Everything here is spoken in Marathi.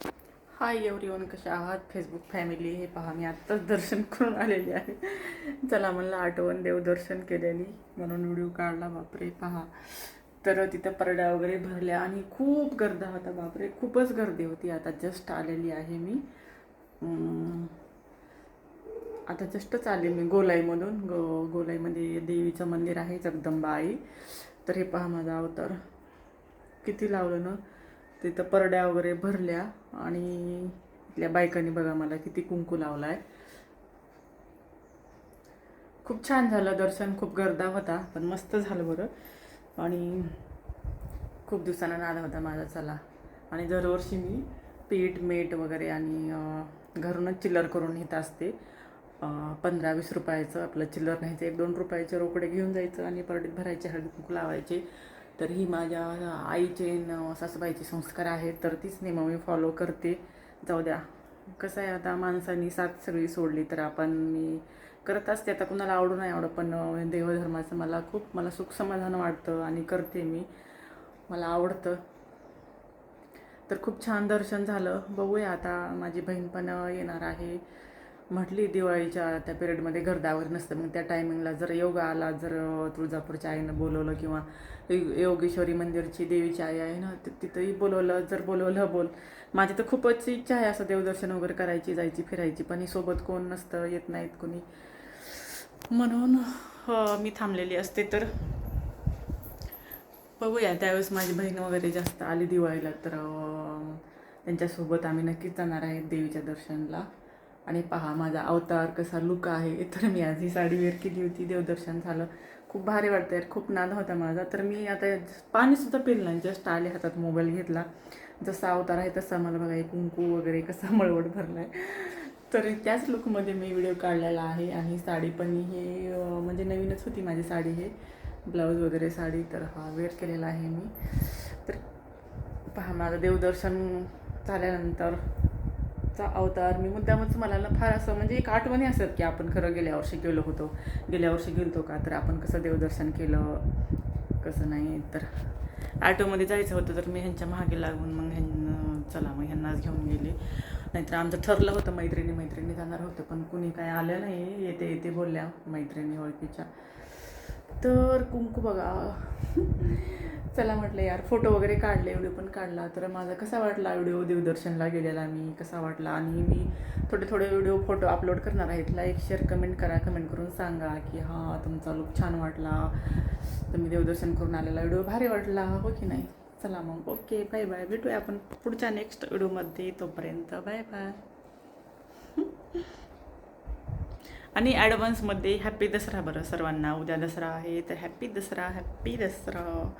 हाय एवरीवन कशा आहात? फेसबुक फॅमिली हे पहा मी आत्ताच दर्शन करून आलेली आहे. चला मला आठवण देवदर्शन केलेली म्हणून व्हिडिओ काढला बापरे पहा. तर तिथं परड्या वगैरे भरल्या आणि खूप गर्दा होता बापरे खूपच गर्दी होती. आता जस्ट आलेली आहे मी. आता जस्टच आले मी गोलाईमधून. गो गोलाईमध्ये देवीचं मंदिर आहे जगदंबा आई तर हे पहा माझा अवतार. किती लावलं ना? तिथं परड्या वगैरे भरल्या आणि इथल्या बायकांनी बघा मला किती कुंकू लावला आहे खूप छान झालं दर्शन खूप गर्दा होता पण मस्त झालं बरं. आणि खूप दिवसांना नाद होता माझा चला. आणि दरवर्षी मी पीठ मीठ वगैरे आणि घरूनच चिल्लर करून येत असते. पंधरा वीस रुपयाचं आपलं चिल्लर न्यायचं एक दोन रुपयाचे रोकडे घेऊन जायचं आणि परडीत भरायचे हळदी कुंकू लावायचे. तर ही माझ्या आईचे न सासूबाईचे संस्कार आहेत तर तीच नेहमी मी फॉलो करते. जाऊ द्या. कसं आहे आता माणसांनी साथ सगळी सोडली तर आपण मी करत असते. आता कुणाला आवडू नाही आवडत पण देवधर्माचं मला खूप मला सुख समाधान वाटतं आणि करते मी. मला आवडतं. तर खूप छान दर्शन झालं. बघूया आता माझी बहीण पण येणार आहे. म्हटली दिवाळीच्या त्या पिरियडमध्ये गर्दावर नसतं. मग त्या टायमिंगला जर योग आला जर तुळजापूरच्या आईनं बोलवलं किंवा योगेश्वरी मंदिरची देवीची आई आहे ना तिथंही बोलवलं जर बोलवलं बोल. माझी तर खूपच इच्छा आहे असं देवदर्शन वगैरे करायची जायची फिरायची पण ही सोबत कोण नसतं येत नाहीत कोणी. म्हणून मी थांबलेली असते तर बघूया. त्यावेळेस माझी बहीण वगैरे जास्त आली दिवाळीला तर त्यांच्यासोबत आम्ही नक्कीच जाणार आहे देवीच्या दर्शनला. आणि पहा माझा अवतार कसा लुक आहे. तर मी आज ही साडी वेअर केली होती. देवदर्शन झालं. खूप भारी वाटतं यार खूप नाद होता माझा. तर मी आता पाणीसुद्धा पिलं नाही. जस्ट आले हातात मोबाईल घेतला. जसा अवतार आहे तसा मला बघा हे कुंकू वगैरे कसा मळवट भरला आहे तर त्याच लुकमध्ये मी व्हिडिओ काढलेला आहे. आणि साडी पण हे म्हणजे नवीनच होती माझी साडी हे. ब्लाऊज वगैरे साडी तर हा वेअर केलेला आहे मी. तर पहा माझं देवदर्शन झाल्यानंतर चा अवतार मी मुद्दामच मला ना फार असं म्हणजे एक आठवणी असतात की आपण खरं गेल्या वर्षी गेलो होतो. गेल्या वर्षी गेलतो का? तर आपण कसं देवदर्शन केलं? कसं नाही? तर ॲटोमध्ये जायचं होतं तर मी ह्यांच्या मागे लागून मग ह्यांना चला मग ह्यांनाच घेऊन गेले. नाहीतर आमचं ठरलं होतं मैत्रिणी मैत्रिणी जाणार होतं पण कुणी काय आलं नाही. येते येते बोलल्या मैत्रिणी ओळखीच्या. तर कुंकू बघा. चला म्हटलं यार फोटो वगैरे काढले व्हिडिओ पण काढला. तर माझा कसा वाटला व्हिडिओ देवदर्शनला गेलेला मी कसा वाटला? आणि मी थोडे थोडे व्हिडिओ फोटो अपलोड करणार आहेत. लाईक शेअर कमेंट करा. कमेंट करून सांगा की हां तुमचा लुक छान वाटला. तुम्ही देवदर्शन करून आलेला व्हिडिओ भारी वाटला. हो की नाही? चला मग. ओके बाय बाय भेटूया आपण पुढच्या नेक्स्ट व्हिडिओमध्ये. तोपर्यंत बाय बाय आणि ॲडव्हान्समध्ये हॅप्पी दसरा बरं सर्वांना. उद्या दसरा आहे तर हॅप्पी दसरा हॅप्पी दसरा.